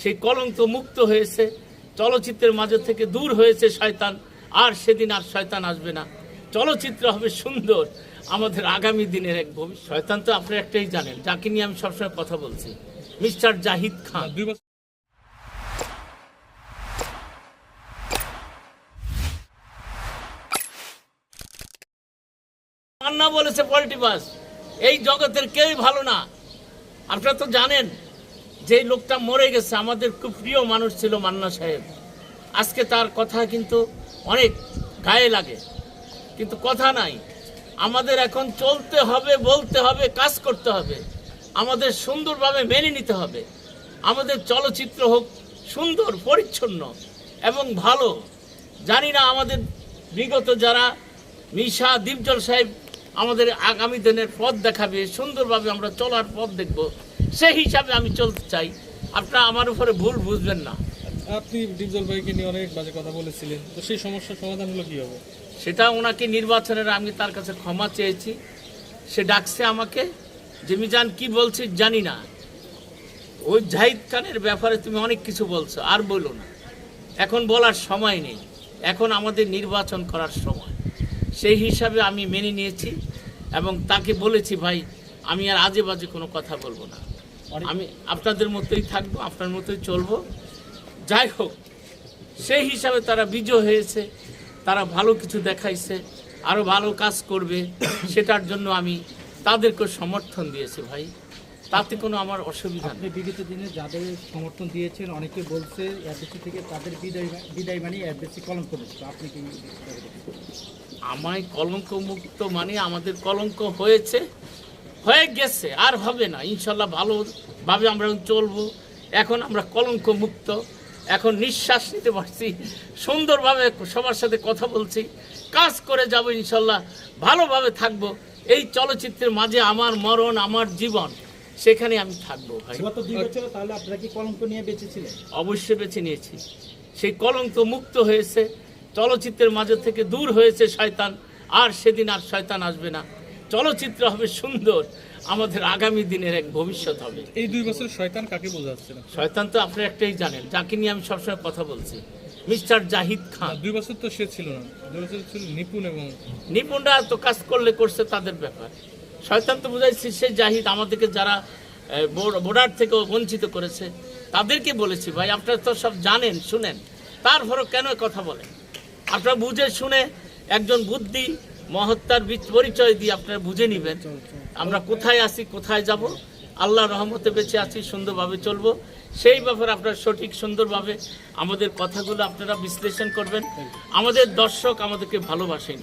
সেই কলঙ্ক মুক্ত হয়েছে চলচ্চিত্রের মাঝে থেকে দূর হয়েছে শয়তান আর সেদিন আর শয়তান আসবে না। চলচ্চিত্র হবে সুন্দর আমাদের আগামী দিনের এক ভবিষ্যৎ শয়তান তো আপনি একটাই জানেন যাকে নিয়ে আমি সবসময় কথা বলছি। মিস্টার জাহিদ খান। মান্না বলেছে পলিটিবাস এই জগতের কেউই ভালো না। আপনারা তো জানেন যে লোকটা মরে গেছে, আমাদের খুব প্রিয় মানুষ ছিল মান্না সাহেব। আজকে তার কথা কিন্তু অনেক গায়ে লাগে। কিন্তু কথা নাই। আমাদের এখন চলতে হবে, বলতে হবে, কাজ করতে হবে। আমাদের সুন্দরভাবে মেনে নিতে হবে। আমাদের চলচ্চিত্র হোক সুন্দর, পরিচ্ছন্ন এবং ভালো। জানি না আমাদের বিগত যারা মিশা দীপজল সাহেব আমাদের আগামী দিনের পথ দেখাবে, সুন্দরভাবে আমরা চলার পথ দেখব। সেই হিসাবে আমি চলতে চাই। আপনারা আমার উপরে ভুল বুঝবেন না। আপনি ডিপজল ভাইকে নিয়ে অনেক বাজে কথা বলেছিলেন। তো সেই সমস্যার সমাধান হলো কি হবে? সেটা ওনাকে নির্বাচনের আমি তার কাছে ক্ষমা চেয়েছি। সে ডাকছে আমাকে যে মিজান কি বলছি জানি না। ওই জাহিদ খানের ব্যাপারে তুমি অনেক কিছু বলছো আর বলো না। এখন বলার সময় নেই। এখন আমাদের নির্বাচন করার সময়। সেই হিসাবে আমি মেনে নিয়েছি এবং তাকে বলেছি ভাই আমি আর আজে বাজে কোনো কথা বলব না। আমি আপনাদের মতোই থাকব আপনার মতোই চলবো। যাই হোক সেই হিসাবে তারা বিজয় হয়েছে তারা ভালো কিছু দেখাইছে আরও ভালো কাজ করবে সেটার জন্য আমি তাদেরকে সমর্থন দিয়েছি ভাই। তাতে কোনো আমার অসুবিধা আপনি নেই। বিগত দিনে যাদের সমর্থন দিয়েছেন অনেকে বলছে এফবিসি থেকে তাদের বিদায় বিদায় মানে এফবিসি কলম করেছে আপনি কি আমায় কলঙ্ক মুক্ত মানে আমাদের কলঙ্ক হয়েছে। হয়ে গেছে আর হবে না। ইনশাল্লাহ ভালোভাবে আমরা চলবো। এখন আমরা কলঙ্ক মুক্ত এখন নিঃশ্বাস নিতে পারছি। সুন্দরভাবে সবার সাথে কথা বলছি। কাজ করে যাব ইনশাল্লাহ। ভালোভাবে থাকব। এই চলচ্চিত্রের মাঝে আমার মরণ আমার জীবন সেখানে আমি থাকব ভাই। গত দুই বছর তাহলে আপনারা কলঙ্ক নিয়ে বেঁচেছিলেন অবশ্যই বেছে নিয়েছি। সেই কলঙ্ক মুক্ত হয়েছে। চলচ্চিত্রের মাঝে থেকে দূর হয়েছে শয়তান। আর সেদিন আর শয়তান আসবে না। চলচ্চিত্র হবে সুন্দর। আমাদের আগামী দিনের এক ভবিষ্যৎ হবে। এই দুই বছর শয়তান কাকে বোঝাচ্ছে? না শয়তান তো আপনি একটাই জানেন যাকে নিয়ে আমি সবসময় কথা বলছি। মিস্টার জাহিদ খান। দুই বছর তো সে ছিল না। দুই বছর ছিল নিপুণ এবং নিপুণরা তো কাজ করলে করছে তাদের ব্যাপার। শয়তান তো বুঝাইছি সে জাহিদ আমাদেরকে যারা বোর্ডার থেকে বঞ্চিত করেছে তাদেরকে বলেছি ভাই আপনারা তো সব জানেন শুনেন। তারপরও কেন কথা বলেন? আপনারা বুঝে শুনে একজন বুদ্ধি মহত্তার পরিচয় দিয়ে আপনারা বুঝে নেবেন। আমরা কোথায় আছি, কোথায় যাব? আল্লাহ রহমতে বেঁচে আছি, সুন্দরভাবে চলব। সেই ব্যাপারে আপনারা সঠিক, সুন্দরভাবে আমাদের কথাগুলো আপনারা বিশ্লেষণ করবেন। আমাদের দর্শক আমাদেরকে ভালোবাসেন